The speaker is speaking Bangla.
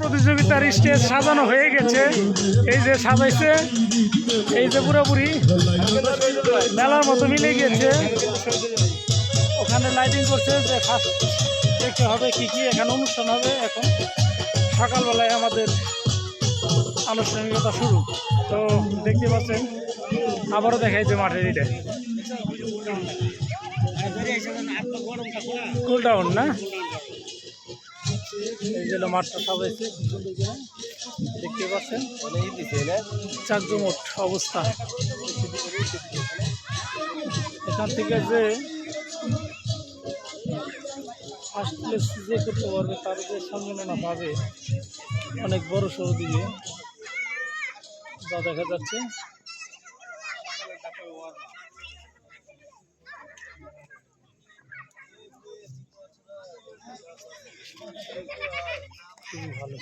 প্রতিযোগিতার স্টেজ সাজানো হয়ে গেছে। এই যে সাজাইছে, এই যে পুরোপুরি মেলার মতো মিলে গেছে। ওখানে লাইটিং করছে যে ফার্স্ট দেখতে হবে কি কি, এখানে অনুষ্ঠান হবে। এখন সকালবেলায় আমাদের আনুষ্ঠানিকতা শুরু। তো দেখতে পাচ্ছেন, আবারও দেখাই যে মাঠের এটা না? এই জন্য মাঠটা সাজাইছে। দেখতে পাচ্ছেন? চাকজমট অবস্থা। এখান থেকে যে আসলে যে করতে পারবে, তার যে সম্মাননা পাবে, অনেক বড় সড়ো দিকে যা দেখা যাচ্ছে। খুবই ভালো।